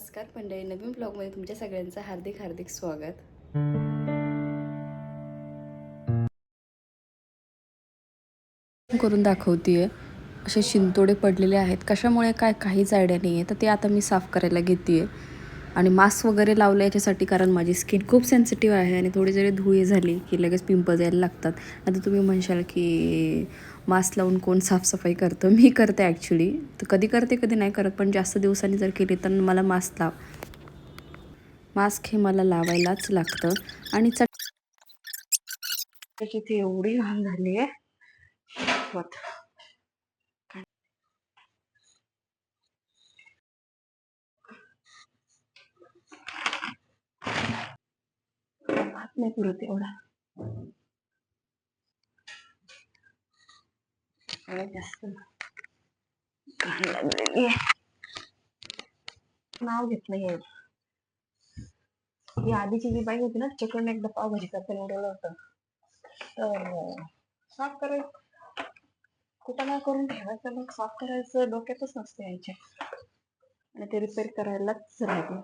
नमस्कार मंडळी नवीन ब्लॉगमध्ये तुमच्या सगळ्यांचं हार्दिक हार्दिक स्वागत. करून दाखवतीये असे शिंतोडे पडलेले आहेत. कशामुळे काय काहीच आयडिया नाही आहे तर ते आता मी साफ करायला घेते आणि मास्क वगैरे लावलं याच्यासाठी कारण माझी स्किन खूप सेन्सिटिव्ह आहे आणि थोडी जरी धुळी झाली की लगेच पिंपल्स यायला लागतात. आता तुम्ही म्हणशाल की मास्क लावून कोण साफसफाई करतं? मी करते ॲक्च्युली तर कधी करते कधी नाही करत पण जास्त दिवसांनी जर केली तर मला मास्क लाव. मास्क हे मला लावायलाच लागतं. आणि चट त्याची ती एवढी घाण झाली आहे बघ. हात नाही पुरत एवढा जास्त लागलेली आहे नाव घेतलं यायचं ही आधीची जी बाई होती ना चिकन एकदा पावभाजी करताना उडवलं होतं तर साफ करायचं कुठं ना करून ठेवायचं मग साफ करायचं डोक्यातच नसते यायचे आणि ते रिपेअर करायलाच राहते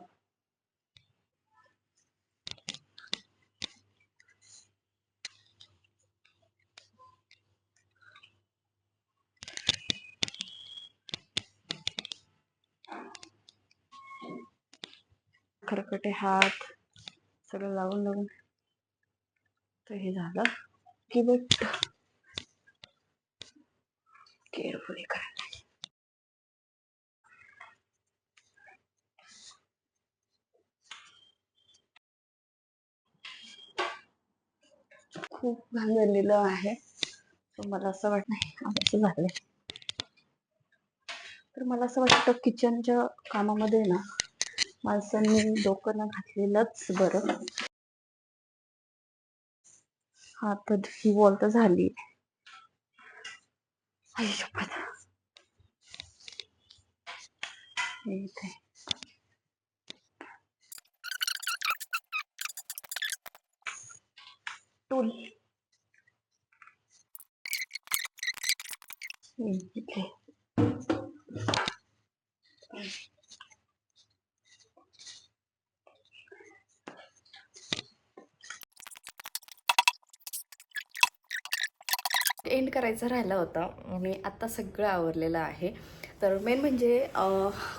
खरकटे हात सगळं लावून लावून. तर हे झालं. की बट केअरफुली करायला खूप घाण झालेलं आहे मला असं वाटत नाही असं झालंय. तर मला असं वाटतं किचनच्या कामामध्ये ना माणसांनी डोकं न घातलेलंच बरं. हा तर ही वॉल तर झाली. हे इथे. टूल हे इथे एंड करायचा राहिला होता. आणि आत्ता सगळं आवरलेलं आहे. तर मेन म्हणजे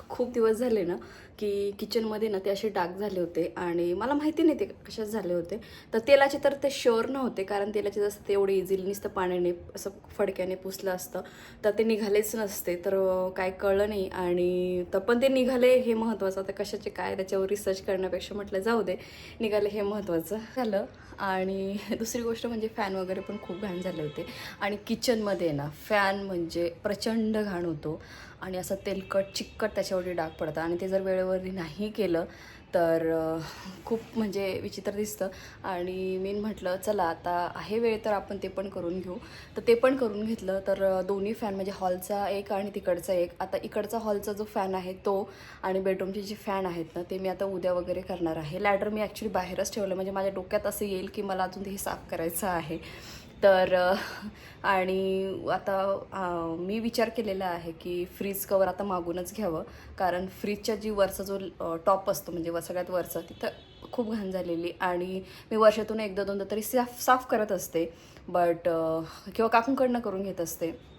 खूप दिवस झाले ना की किचनमध्ये ना ते असे डाग झाले होते आणि मला माहिती नाही ते कशात झाले होते. तर तेलाचे तर ते शुअर नव्हते कारण तेलाचे जसं ते एवढे इझिली नुसतं पाण्याने असं फडक्याने पुसलं असतं. तर ते निघालेच नसते. तर काय कळलं नाही आणि तर पण ते निघाले हे महत्त्वाचं आता कशाचे काय त्याच्यावर रिसर्च करण्यापेक्षा म्हटलं जाऊ दे निघाले हे महत्त्वाचं झालं. आणि दुसरी गोष्ट म्हणजे फॅन वगैरे पण खूप घाण झाले होते. आणि किचनमध्ये ना फॅन म्हणजे प्रचंड घाण होतो. आणि असं तेलकट चिकट त्याच्यावरती डाग पडतात. आणि ते जर वेळेवरती नाही केलं तर खूप म्हणजे विचित्र दिसतं. आणि मी म्हटलं चला आता आहे वेळ तर आपण ते पण करून घेऊ. तर ते पण करून घेतलं तर दोन्ही फॅन म्हणजे हॉलचा एक आणि तिकडचा एक. आता इकडचा हॉलचा जो फॅन आहे तो आणि बेडरूमचे जे फॅन आहेत ना ते मी आता उद्या वगैरे करणार आहे. लॅडर मी ॲक्च्युली बाहेरच ठेवलं. म्हणजे माझ्या डोक्यात असं येईल की मला अजून ते साफ करायचं आहे. तर आणि आता मी विचार केलेला आहे की फ्रीज कवर आता मागूनच घ्यावं. कारण फ्रीजच्या जी वरचा जो टॉप असतो म्हणजे व- सगळ्यात वरचा तिथं खूप घाण झालेली. आणि मी वर्षातून एकदा दोनदा तरी साफ साफ करत असते. बट किंवा काकूंकडनं करून घेत असते.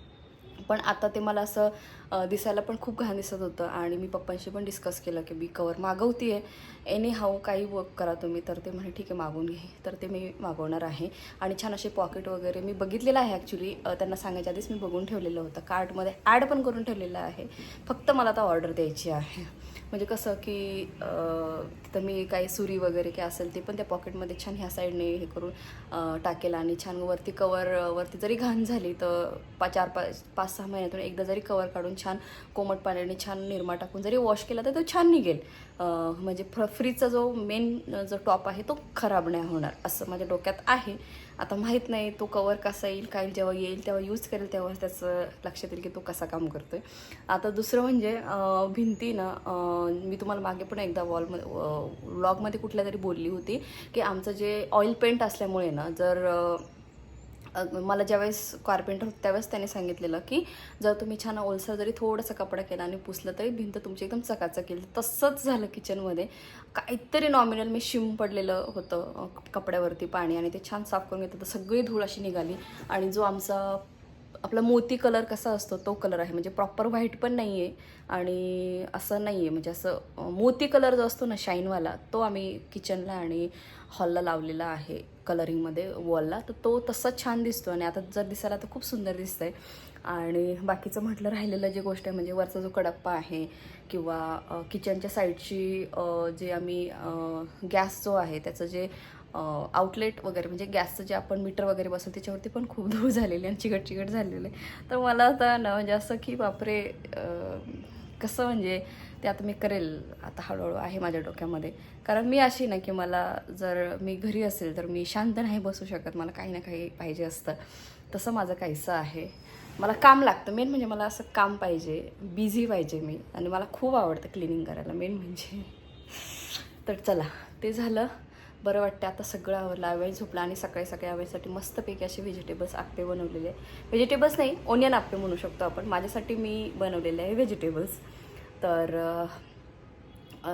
पण आता ते मला असं दिसायला पण खूप घाण दिसत होतं आणि मी पप्पांशी पण डिस्कस केलं की मी कवर मागवती आहे एनी हाऊ काही वर्क करा तुम्ही तर ते म्हणे ठीक आहे मागून घे. तर ते मी मागवणार आहे. आणि छान असे पॉकेट वगैरे मी बघितलेलं आहे ॲक्च्युली त्यांना सांगायच्या आधीच मी बघून ठेवलेलं होतं. कार्टमध्ये ॲड पण करून ठेवलेलं आहे. फक्त मला आता ऑर्डर द्यायची आहे. म्हणजे कसं की तिथं मी काही सुरी वगैरे काय असेल ते पण त्या पॉकेटमध्ये छान ह्या साईडने हे करून टाकेल आणि छान वरती कवर वरती जरी घाण झाली तर पा चार पाच पाच सहा महिन्यातून एकदा जरी कवर काढून छान कोमट पाण्याने छान निरमा टाकून जरी वॉश केला तर तो छान निघेल. म्हणजे फ्र फ्रीजचा जो मेन जो टॉप आहे तो खराब नाही होणार असं माझ्या डोक्यात आहे. आता माहीत नाही तो कवर कसा येईल काय जेव्हा येईल तेव्हा यूज करेल तेव्हा त्याचं लक्षात येईल की तो कसा काम करतो आहे आता दुसरं म्हणजे भिंती ना मी तुम्हाला मागे पण एकदा वॉलमध्ये व्लॉगमध्ये कुठल्या तरी बोलली होती की आमचं जे ऑइल पेंट असल्यामुळे ना जर मला ज्यावेळेस कार्पेंटर होतं त्यावेळेस त्याने सांगितलेलं की जर तुम्ही छान ओलसर जरी थोडासा कपडा केला आणि पुसलं तरी भिंत तुमची एकदम चकाचक येईल. तसंच झालं किचनमध्ये काहीतरी नॉमिनल मी शिम पडलेलं होतं कपड्यावरती पाणी आणि ते छान साफ करून घेतलं. तर सगळी धूळ अशी निघाली आणि जो आमचा आपला मोती कलर कसा असतो तो कलर आहे. म्हणजे प्रॉपर व्हाईट पण नाही आहे आणि असं नाही आहे म्हणजे असं मोती कलर जो असतो ना शाईनवाला तो आम्ही किचनला आणि हॉलला लावलेला आहे कलरिंगमध्ये वॉलला तर तो तसाच छान दिसतो आणि आता जर दिसायला तर खूप सुंदर दिसतं आहे आणि बाकीचं म्हटलं राहिलेलं जी गोष्ट आहे म्हणजे वरचा जो कडप्पा आहे किंवा किचनच्या साईडची जे आम्ही गॅस जो आहे त्याचं जे आउटलेट वगैरे म्हणजे गॅसचं जे आपण मीटर वगैरे बसवतो त्याच्यावरती पण खूप धूळ झालेली आणि चिकट चिकट झालेली आहे. तर मला आता ना म्हणजे असं की बापरे कसं म्हणजे ते आता मी करेल आता हळूहळू आहे माझ्या डोक्यामध्ये. कारण मी अशी ना की मला जर मी घरी असेल तर मी शांत नाही बसू शकत मला काही ना काही पाहिजे असतं. तसं माझं काहीसं आहे. मला काम लागतं. मेन म्हणजे मला असं काम पाहिजे बिझी पाहिजे मी. आणि मला खूप आवडतं क्लिनिंग करायला मेन म्हणजे. तर चला ते झालं. बरं वाटतं आता सगळं आवरलं. आवेळ झोपला आणि सकाळी सकाळी आवेळसाठी मस्तपैकी असे व्हेजिटेबल्स आप्पे बनवलेले व्हेजिटेबल्स नाही ओनियन आप्पे म्हणू शकतो आपण. माझ्यासाठी मी बनवलेले आहे व्हेजिटेबल्स तर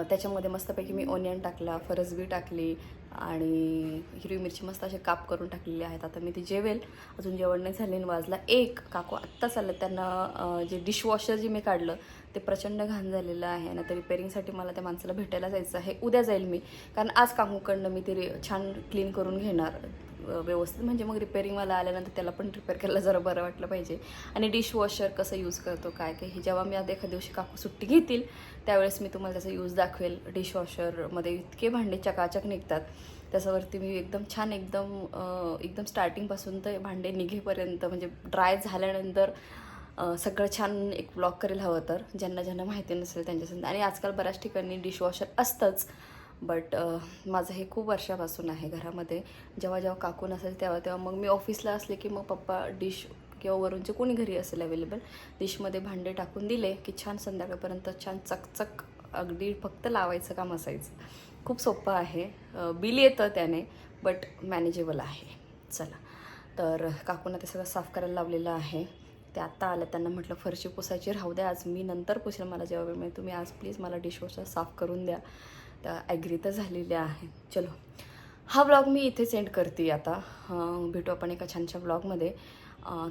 त्याच्यामध्ये मस्तपैकी मी ओनियन टाकला फरसबी टाकली आणि हिरवी मिरची मस्त असे काप करून टाकलेले आहेत. आता मी ती जेवेल. अजून जेवण नाही झाले आणि वाजला एक. काकू आत्ताच आलं त्यांना जे डिशवॉशर जे मी काढलं ते प्रचंड घाण झालेलं आहे आणि आता रिपेअरिंगसाठी मला त्या माणसाला भेटायला जायचं आहे. उद्या जाईल मी. कारण आज काकूकडनं मी ते रि- छान क्लीन करून घेणार. व्यवस्थित म्हणजे मग रिपेअरिंगवाला आल्यानंतर त्याला पण रिपेअर करायला जरा बरं वाटलं पाहिजे. आणि डिशवॉशर कसं यूज करतो काय काय हे जेव्हा मी आता एखाद्या दिवशी काकू सुट्टी घेतील त्यावेळेस मी तुम्हाला त्याचा यूज दाखवेल. डिशवॉशरमध्ये इतके भांडे चकाचक निघतात. त्याच्यावरती मी एकदम छान एकदम एकदम स्टार्टिंगपासून तर भांडे निघेपर्यंत म्हणजे ड्राय झाल्यानंतर सगळं छान एक ब्लॉग करेल हवं तर. ज्यांना ज्यांना माहिती नसेल त्यांच्यासाठी आणि आजकाल बऱ्याच ठिकाणी डिशवॉशर असतंच. बट माझं हे खूप वर्षापासून आहे घरामध्ये. जेव्हा जेव्हा काकू नसेल तेव्हा तेव्हा मग मी ऑफिसला असले की मग पप्पा डिश किंवा वरूनचे कोणी घरी असेल अवेलेबल डिशमध्ये भांडे टाकून दिले की छान संध्याकाळपर्यंत छान चकचक अगदी फक्त लावायचं काम असायचं. खूप सोपं आहे. बिल येतं त्याने बट मॅनेजेबल आहे. चला. तर काकूंना ते सगळं साफ करायला लावलेलं आहे. ते आत्ता आलं त्यांना म्हटलं फरशी पुसायची राहू द्या आज मी नंतर पुसेल मला जेव्हा वेळ मिळेल. तुम्ही आज प्लीज मला डिशवॉशर साफ करून द्या. त्या ॲग्री तर झालेल्या आहे चलो. हा ब्लॉग मी इथे सेंड करते आता. भेटू आपण एका छानशा ब्लॉगमध्ये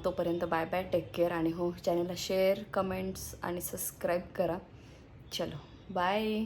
तोपर्यंत बाय बाय टेक केअर आणि हो चॅनलला शेअर कमेंट्स आणि सबस्क्राईब करा. चलो. बाय